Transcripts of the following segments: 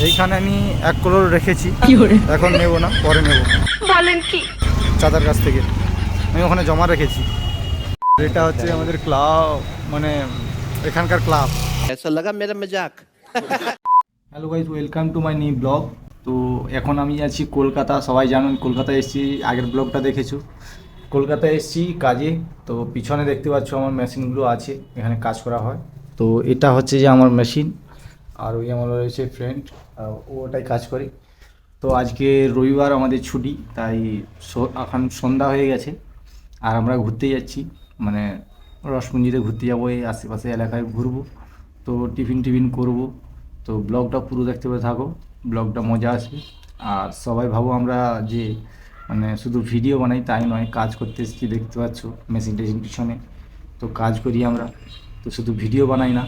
এইখানে আমি এক কলোর রেখেছি কি hore এখন নেব না পরে নেব বলেন কি চাঁদার কাছ থেকে আমি ওখানে জমা রেখেছি এটা হচ্ছে আমাদের ক্লাব মানে এখানকার ক্লাব ऐसा लगा मेरा मजाक hello guys welcome to my new blog তো এখন আমি আছি কলকাতা সবাই জানেন কলকাতায় এসেছি আগের ব্লগটা দেখেছো কলকাতায় এসেছি কাজে তো পিছনে দেখতে পাচ্ছ আমার মেশিনগুলো আছে এখানে কাজ করা হয় তো এটা হচ্ছে যে আমার মেশিন আর ওই আমার রয়েছে ফ্রেন্ড ওটাই কাজ করে। তো আজকে রবিবার আমাদের ছুটি, তাই এখন সন্ধ্যা হয়ে গেছে, আর আমরা ঘুরতে যাচ্ছি। মানে রসপুঞ্জিতে ঘুরতে যাব, এই আশেপাশে এলাকায় ঘুরবো। তো টিফিন টিফিন করব। তো ব্লগটা পুরো দেখতে পেয়ে থাকো। ব্লগটা মজা আসবে। আর সবাই ভাবো আমরা যে মানে শুধু ভিডিও বানাই, তাই নয়, কাজ করতে এসেছি, দেখতে পাচ্ছ, মেশিন টেশিন পিছনে। তো কাজ করি আমরা। তো শুধু ভিডিও বানাই না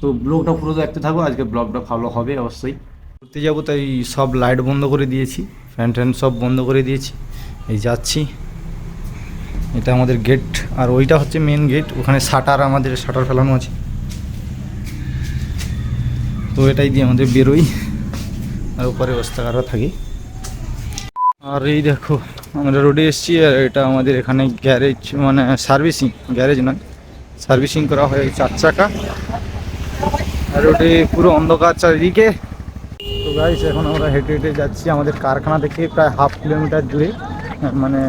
তো ব্লগটা পুরো দেখতে থাকো, আজকে ব্লগটা ভালো হবে অবশ্যই। ঘুরতে যাব, তাই সব লাইট বন্ধ করে দিয়েছি ফ্যান ট্যান সব বন্ধ করে দিয়েছি, এই যাচ্ছি। এটা আমাদের গেট আর ওইটা হচ্ছে মেন গেট ওখানে শাটার আমাদের শাটার ফেলানো আছে। তো এটাই দিয়ে আমাদের বেরোই, আর উপরে ওস্তাকারও থাকি। আর এই দেখো, আমরা রোডে এসেছি, আর এটা আমাদের এখানে গ্যারেজ মানে সার্ভিসিং গ্যারেজ নয় সার্ভিসিং করা হয় চার চাকা। রোডে পুরো অন্ধকার চারিদিকে। তো গাইস এখন আমরা হেঁটে হেঁটে যাচ্ছি আমাদের কারখানা থেকে, প্রায় হাফ কিলোমিটার দূরে। মানে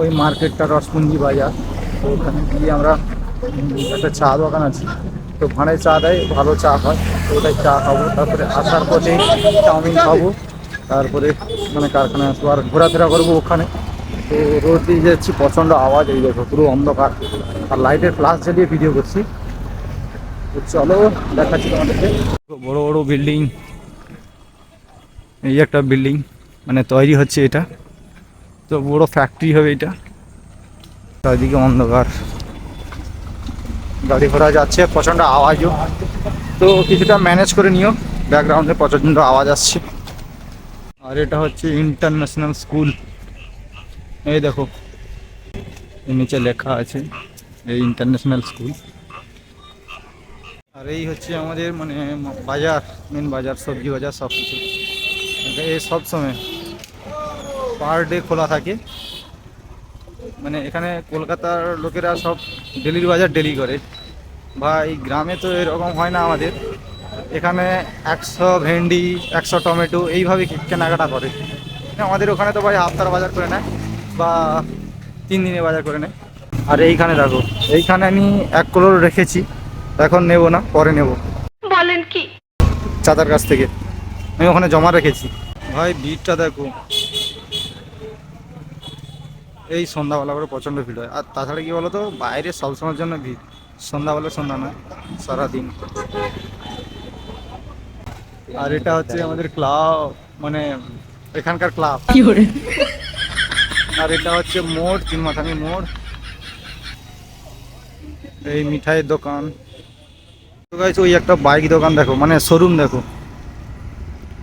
ওই মার্কেটটা রসপুঞ্জি বাজার। তো ওখানে গিয়ে আমরা একটা চা দোকান আছে। তো ভাঁড়ে চা দেয়, ভালো চা হয় তো ওটাই চা খাব। তারপরে আসার পথে চাউমিন খাব। তারপরে মানে কারখানায় আসব আর ঘোরাফেরা করব ওখানে। তো রোড দিয়ে যাচ্ছি, প্রচণ্ড আওয়াজ, এই দেখো পুরো অন্ধকার। আর লাইটের ফ্লাশ জ্বালিয়ে ভিডিও করছি। তো চলো দেখাচ্ছি তোমাদেরকে। বড় বড় বিল্ডিং। এই একটা বিল্ডিং মানে তৈরি হচ্ছে এটা। তো বড় ফ্যাক্টরি হবে এটা। চারিদিকে অন্ধকার। গাড়ি ঘোড়া যাচ্ছে প্রচণ্ড আওয়াজও। তো কিছুটা ম্যানেজ করে নিও ব্যাকগ্রাউন্ডে প্রচণ্ড আওয়াজ আসছে। আর এটা হচ্ছে ইন্টারন্যাশনাল স্কুল এই দেখো নিচে লেখা আছে এই ইন্টারন্যাশনাল স্কুল আর এই হচ্ছে আমাদের মানে বাজার মেন বাজার, সবজি বাজার সব কিছু। এই সব সময় পার ডে খোলা থাকে। মানে এখানে কলকাতার লোকেরা সব ডেলির বাজার ডেলি করে। ভাই, গ্রামে তো এরকম হয় না আমাদের। এখানে একশো ভেন্ডি, একশো টমেটো এইভাবে কেনাকাটা করে। আমাদের ওখানে তো ভাই হাফতার বাজার করে নেয় বা তিন দিনে বাজার করে নেয়। আর এইখানে দেখো, এইখানে আমি এক কলোর রেখেছি। এখন নেব না পরে নেব। বলেন কি? চাঁদার কাছ থেকে। আমি ওখানে জমা রেখেছি। ভাই ভিড়টা দেখো। এই সন্ধ্যাবেলা করে প্রচণ্ড ভিড় হয়। আর তাছাড়া কি বলতো বাইরে সবসময়ের জন্য ভিড়। সন্ধ্যাবেলা সন্ধ্যা না সারাদিন। আর এটা হচ্ছে আমাদের ক্লাব মানে এখানকার ক্লাব। আর এটা হচ্ছে মোড় তিন চিনমাথানি মোড়। এই মিঠাইয়ের দোকান। ওই একটা বাইক দোকান দেখো মানে শোরুম দেখো।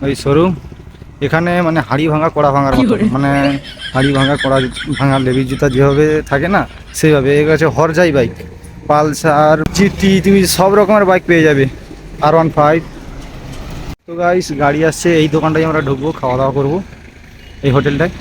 ওই শোরুম এখানে মানে হাড়ি ভাঙা কড়া ভাঙার মতো মানে হাড়ি ভাঙা কড়া ভাঙা লেবির জুতা যেভাবে থাকে না সেইভাবে। এর কাছে হরজাই বাইক পালসার জিটি তুমি সব রকমের বাইক পেয়ে যাবে। আর ওয়ান ফাইভ তো গাইস গাড়ি আসছে এই দোকানটায় আমরা ঢুকবো খাওয়া দাওয়া করব। এই হোটেলটায়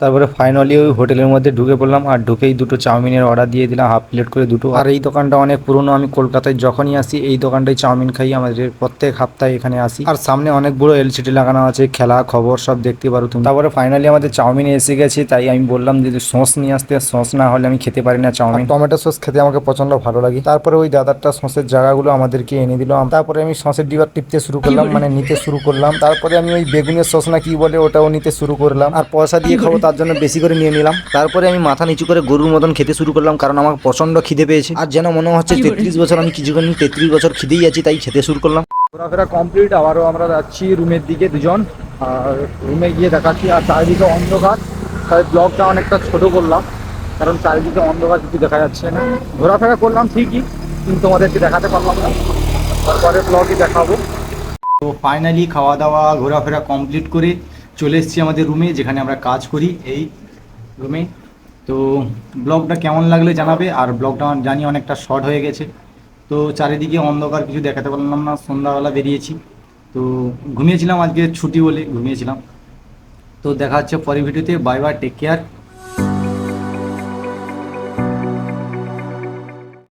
তারপরে ফাইনালি ওই হোটেলের মধ্যে ঢুকে পড়লাম আর ঢুকেই দুটো চাউমিনের অর্ডার দিয়ে দিলাম হাফ প্লেট করে দুটো। আর এই দোকানটা অনেক পুরনো আমি কলকাতায় যখনই আসি এই দোকানটায় চাউমিন খাই আমাদের প্রত্যেক সপ্তাহে এখানে আসি। আর সামনে অনেক বড় এলসিডি লাগানো আছে খেলা খবর সব দেখতে পারো তুমি। তারপরে ফাইনালি আমাদের চাউমিন এসে গেছে তাই আমি বললাম যে সস নিয়ে আসতে সস না হলে আমি খেতে পারি না চাউমিন। টমেটো সস খেতে আমাকে প্রচণ্ড ভালো লাগে। তারপরে ওই দাদারটা সসের জায়গাগুলো আমাদেরকে এনে দিল। তারপরে আমি সসের ডিবার টিপতে শুরু করলাম মানে নিতে শুরু করলাম। তারপরে আমি ওই বেগুনের সস না কি বলে ওটাও নিতে শুরু করলাম। আর পয়সা দিয়ে খাব তার জন্য বেশি করে নিয়ে নিলাম। তারপরে আমি মাথা নিচু করে গরুর মতন খেতে শুরু করলাম কারণ আমার প্রচণ্ড খিদে পেয়েছে। আর যেন মনে হচ্ছে তেত্রিশ বছর আমি কিছুক্ষণ তেত্রিশ বছর খিদেই আছি তাই খেতে শুরু করলাম। ঘোরাফেরা কমপ্লিট আবারও আমরা যাচ্ছি রুমের দিকে দুজন। আর রুমে গিয়ে দেখাচ্ছি আর চারিদিকে অন্ধকার। তাই ব্লগটা অনেকটা ছোট করলাম কারণ চারিদিকে অন্ধকার কিছু দেখা যাচ্ছে না। ঘোরাফেরা করলাম ঠিকই কিন্তু তোমাদেরকে দেখাতে পারলাম না। তারপরে ব্লগই দেখাবো। তো ফাইনালি খাওয়া দাওয়া ঘোরাফেরা কমপ্লিট করে চলে এসেছি আমাদের রুমে যেখানে আমরা কাজ করি এই রুমে তো ব্লগটা কেমন লাগলে জানাবে? আর ব্লগটা জানি অনেকটা শর্ট হয়ে গেছে। তো চারিদিকে অন্ধকার, কিছু দেখাতে পারলাম না, সন্ধ্যাবেলা বেরিয়েছি। তো ঘুমিয়েছিলাম আজকে, ছুটি বলে ঘুমিয়েছিলাম। তো দেখা হচ্ছে পরের ভিডিওতে বাই বাই টেক কেয়ার